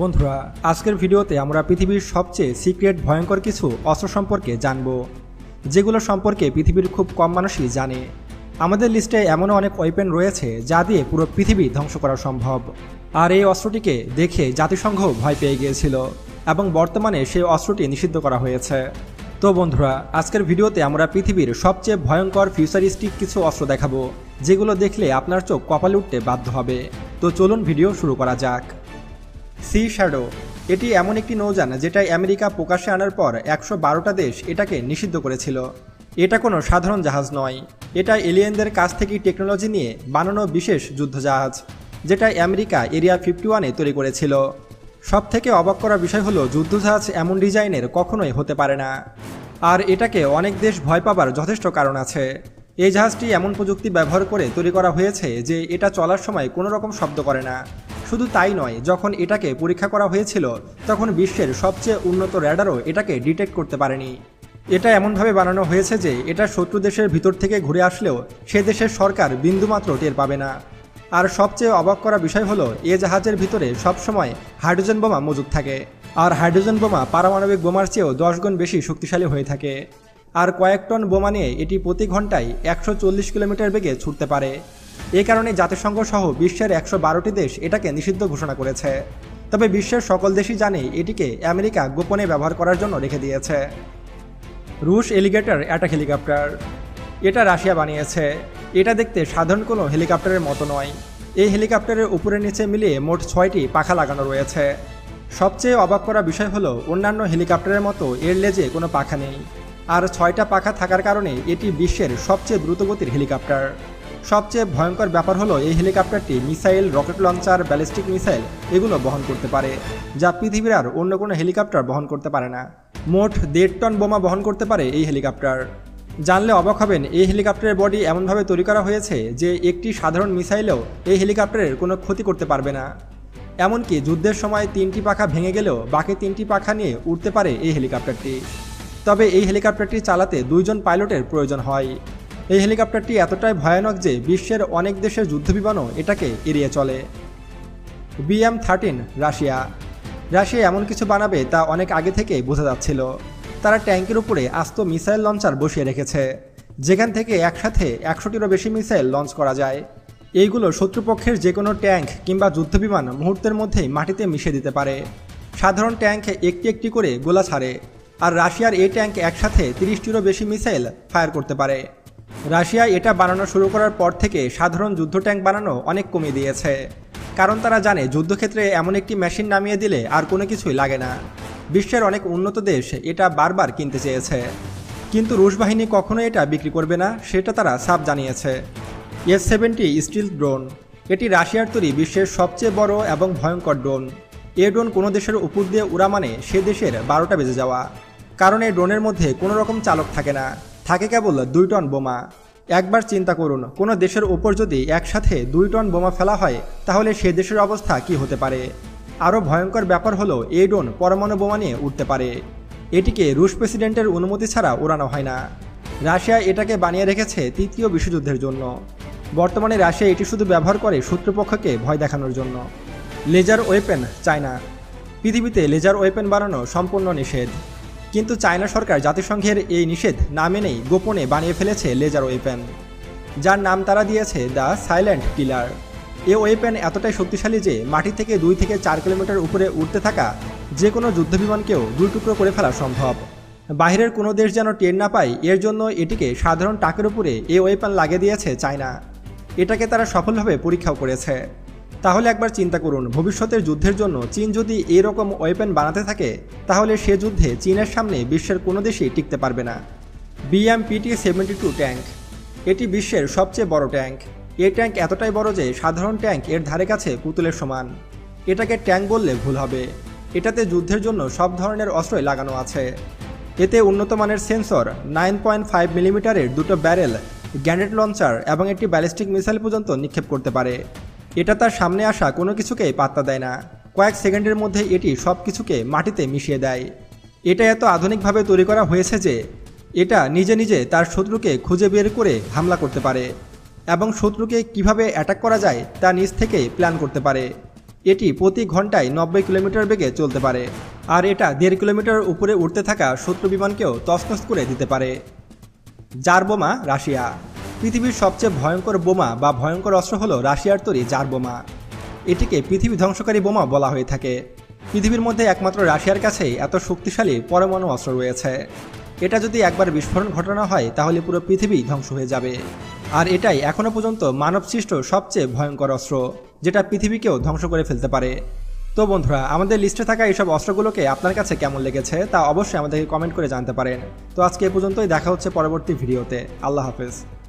বন্ধুরা, আজকের ভিডিওতে আমরা পৃথিবীর সবচেয়ে সিক্রেট ভয়ঙ্কর কিছু অস্ত্র সম্পর্কে জানব, যেগুলো সম্পর্কে পৃথিবীর খুব কম মানুষই জানে। আমাদের লিস্টে এমনও অনেক ওয়েপেন রয়েছে যা দিয়ে পুরো পৃথিবী ধ্বংস করা সম্ভব। আর এই অস্ত্রটিকে দেখে জাতিসংঘ ভয় পেয়ে গিয়েছিল এবং বর্তমানে সেই অস্ত্রটি নিষিদ্ধ করা হয়েছে। তো বন্ধুরা, আজকের ভিডিওতে আমরা পৃথিবীর সবচেয়ে ভয়ঙ্কর ফিউচারিস্টিক কিছু অস্ত্র দেখাবো, যেগুলো দেখলে আপনার চোখ কপালে উঠতে বাধ্য হবে। তো চলুন ভিডিও শুরু করা যাক। সি শ্যাডো এটি এমন একটি নৌযান যেটা আমেরিকা প্রকাশ্যে আনার পর একশো বারোটা দেশ এটাকে নিষিদ্ধ করেছিল। এটা কোনো সাধারণ জাহাজ নয়। এটা এলিয়েনদের কাছ থেকে টেকনোলজি নিয়ে বানানো বিশেষ যুদ্ধজাহাজ যেটা আমেরিকা এরিয়া ফিফটি ওয়ানে তৈরি করেছিল। সব থেকে অবাক করার বিষয় হলো, যুদ্ধজাহাজ এমন ডিজাইনের কখনোই হতে পারে না। আর এটাকে অনেক দেশ ভয় পাবার যথেষ্ট কারণ আছে। এই জাহাজটি এমন প্রযুক্তি ব্যবহার করে তৈরি করা হয়েছে যে এটা চলার সময় কোনো রকম শব্দ করে না। শুধু তাই নয়, যখন এটাকে পরীক্ষা করা হয়েছিল, তখন বিশ্বের সবচেয়ে উন্নত র্যাডারও এটাকে ডিটেক্ট করতে পারেনি। এটা এমনভাবে বানানো হয়েছে যে, এটা শত্রু দেশের ভিতর থেকে ঘুরে আসলেও সে দেশের সরকার বিন্দুমাত্র টের পাবে না। আর সবচেয়ে অবাক করা বিষয় হলো, এ জাহাজের ভিতরে সবসময় হাইড্রোজেন বোমা মজুদ থাকে। আর হাইড্রোজেন বোমা পারমাণবিক বোমার চেয়েও দশ গুণ বেশি শক্তিশালী হয়ে থাকে। আর কয়েক টন বোমা নিয়ে এটি প্রতি ঘন্টায় একশো চল্লিশ কিলোমিটার বেগে ছুটতে পারে। এ কারণে জাতিসংঘ সহ বিশ্বের একশো বারোটি দেশ এটাকে নিষিদ্ধ ঘোষণা করেছে। তবে বিশ্বের সকল দেশই জানে এটিকে আমেরিকা গোপনে ব্যবহার করার জন্য রেখে দিয়েছে। রুশ এলিগেটর অ্যাটাক হেলিকপ্টার। এটা রাশিয়া বানিয়েছে। এটা দেখতে সাধারণ কোনো হেলিকপ্টারের মতো নয়। এই হেলিকপ্টারের উপরে নিচে মিলিয়ে মোট ছয়টি পাখা লাগানো রয়েছে। সবচেয়ে অবাক করা বিষয় হলো অন্যান্য হেলিকপ্টারের মতো এর লেজে কোনো পাখা নেই। আর ছয়টা পাখা থাকার কারণে এটি বিশ্বের সবচেয়ে দ্রুতগতির হেলিকপ্টার। সবচেয়ে ভয়ঙ্কর ব্যাপার হলো এই হেলিকপ্টারটি missile, rocket launcher, ballistic missile এগুলো বহন করতে পারে, যা পৃথিবীর আর অন্য কোনো হেলিকপ্টার বহন করতে পারে না। মোট দেড় টন বোমা বহন করতে পারে এই হেলিকপ্টার। জানলে অবাক হবেন, এই হেলিকপ্টারের বডি এমনভাবে তৈরি করা হয়েছে যে একটি সাধারণ মিসাইলেও এই হেলিকপ্টারের কোনো ক্ষতি করতে পারবে না। এমনকি যুদ্ধের সময় তিনটি পাখা ভেঙে গেলেও বাকি তিনটি পাখা নিয়ে উঠতে পারে এই হেলিকপ্টারটি। তবে এই হেলিকপ্টারটি চালাতে দুইজন পাইলটের প্রয়োজন হয়। এই হেলিকপ্টারটি এতটাই ভয়ানক যে বিশ্বের অনেক দেশের যুদ্ধবিমানও এটাকে এড়িয়ে চলে। BM thirteen Russia. রাশিয়া এমন কিছু বানাবে তা অনেক আগে থেকে বোঝা যাচ্ছিল। তারা ট্যাঙ্কের উপরে আস্ত মিসাইল লঞ্চার বসিয়ে রেখেছে, যেখান থেকে একসাথে একশোটিরও বেশি মিসাইল লঞ্চ করা যায়। এইগুলো শত্রুপক্ষের যে কোনো ট্যাঙ্ক কিংবা যুদ্ধবিমান মুহূর্তের মধ্যেই মাটিতে মিশে দিতে পারে। সাধারণ ট্যাঙ্ক একটি একটি করে গোলা ছাড়ে, আর রাশিয়ার এই ট্যাঙ্ক একসাথে তিরিশটিরও বেশি মিসাইল ফায়ার করতে পারে। রাশিয়া এটা বানানো শুরু করার পর থেকে সাধারণ যুদ্ধ ট্যাঙ্ক বানানো অনেক কমিয়ে দিয়েছে। কারণ তারা জানে যুদ্ধক্ষেত্রে এমন একটি মেশিন নামিয়ে দিলে আর কোনো কিছুই লাগে না। বিশ্বের অনেক উন্নত দেশ এটা বারবার কিনতে চেয়েছে। কিন্তু রুশ বাহিনী কখনো এটা বিক্রি করবে না, সেটা তারা সাফ জানিয়েছে। এস সেভেন্টি স্টিল ড্রোন, এটি রাশিয়ার তৈরি বিশ্বের সবচেয়ে বড় এবং ভয়ঙ্কর ড্রোন। এ ড্রোন কোনো দেশের উপর দিয়ে উড়া মানে সে দেশের বারোটা বেজে যাওয়া। কারণ এই ড্রোনের মধ্যে কোনো রকম চালক থাকে না। থাকে কেবল দুই টন বোমা। একবার চিন্তা করুন, কোনো দেশের ওপর যদি একসাথে দুই টন বোমা ফেলা হয়, তাহলে সে দেশের অবস্থা কি হতে পারে? আরও ভয়ঙ্কর ব্যাপার হলো, এই ড্রোন পরমাণু বোমা নিয়ে উঠতে পারে। এটিকে রুশ প্রেসিডেন্টের অনুমতি ছাড়া উড়ানো হয় না। রাশিয়া এটাকে বানিয়ে রেখেছে তৃতীয় বিশ্বযুদ্ধের জন্য। বর্তমানে রাশিয়া এটি শুধু ব্যবহার করে শত্রুপক্ষকে ভয় দেখানোর জন্য। Laser weapon, China. পৃথিবীতে লেজার ওয়েপেন বানানো সম্পূর্ণ নিষেধ। কিন্তু চায়না সরকার জাতিসংঘের এই নিষেধ না মেনেই গোপনে বানিয়ে ফেলেছে লেজার ওয়েপেন। যার নাম তারা দিয়েছে the silent killer. A weapon এতটাই শক্তিশালী যে মাটি থেকে দুই থেকে চার কিলোমিটার উপরে উঠতে থাকা যে কোনো যুদ্ধবিমানকেও দুই টুকরো করে ফেলা সম্ভব। বাইরের কোনো দেশ যেন টের না পায়, এর জন্য এটিকে সাধারণ টাকের উপরে এ ওয়েপেন লাগিয়ে দিয়েছে চায়না। এটাকে তারা সফলভাবে পরীক্ষাও করেছে। তাহলে একবার চিন্তা করুন, ভবিষ্যতের যুদ্ধের জন্য চীন যদি এরকম ওয়েপেন বানাতে থাকে, তাহলে সে যুদ্ধে চীনের সামনে বিশ্বের কোনো দেশই টিকতে পারবে না। BMPT seventy two tank. এটি বিশ্বের সবচেয়ে বড় ট্যাঙ্ক। এই ট্যাঙ্ক এতটাই বড় যে সাধারণ ট্যাঙ্ক এর ধারে কাছে পুতুলের সমান। এটাকে ট্যাঙ্ক বললে ভুল হবে। এটাতে যুদ্ধের জন্য সব ধরনের অস্ত্রই লাগানো আছে। এতে উন্নত মানের সেন্সর, নাইন পয়েন্ট ফাইভ মিলিমিটারের দুটো ব্যারেল, গ্যানেট লঞ্চার এবং একটি ব্যালিস্টিক মিসাইল পর্যন্ত নিক্ষেপ করতে পারে। এটা তার সামনে আসা কোনো কিছুকে পাত্তা দেয় না। কয়েক সেকেন্ডের মধ্যে এটি সব কিছুকে মাটিতে মিশিয়ে দেয়। এটা এত আধুনিকভাবে তৈরি করা হয়েছে যে এটা নিজে নিজে তার শত্রুকে খুঁজে বের করে হামলা করতে পারে এবং শত্রুকে কীভাবে অ্যাটাক করা যায় তা নিজ থেকে প্ল্যান করতে পারে। এটি প্রতি ঘন্টায় নব্বই কিলোমিটার বেগে চলতে পারে আর এটা দেড় কিলোমিটার উপরে উঠতে থাকা শত্রু বিমানকেও তছনছ করে দিতে পারে। জার বোমা রাশিয়া। পৃথিবীর সবচেয়ে ভয়ঙ্কর বোমা বা ভয়ঙ্কর অস্ত্র হলো রাশিয়ার তৈরি জার বোমা। এটিকে পৃথিবী ধ্বংসকারী বোমা বলা হয়ে থাকে। পৃথিবীর মধ্যে একমাত্র রাশিয়ার কাছেই এত শক্তিশালী পরমাণু অস্ত্র রয়েছে। এটা যদি একবার বিস্ফোরণ ঘটানো হয়, তাহলে পুরো পৃথিবী ধ্বংস হয়ে যাবে। আর এটাই এখনও পর্যন্ত মানবসৃষ্ট সবচেয়ে ভয়ঙ্কর অস্ত্র, যেটা পৃথিবীকেও ধ্বংস করে ফেলতে পারে। তো বন্ধুরা, আমাদের লিস্টে থাকা এইসব অস্ত্রগুলোকে আপনার কাছে কেমন লেগেছে, তা অবশ্যই আমাদেরকে কমেন্ট করে জানতে পারেন। তো আজকে এ পর্যন্তই, দেখা হচ্ছে পরবর্তী ভিডিওতে। আল্লাহ হাফেজ।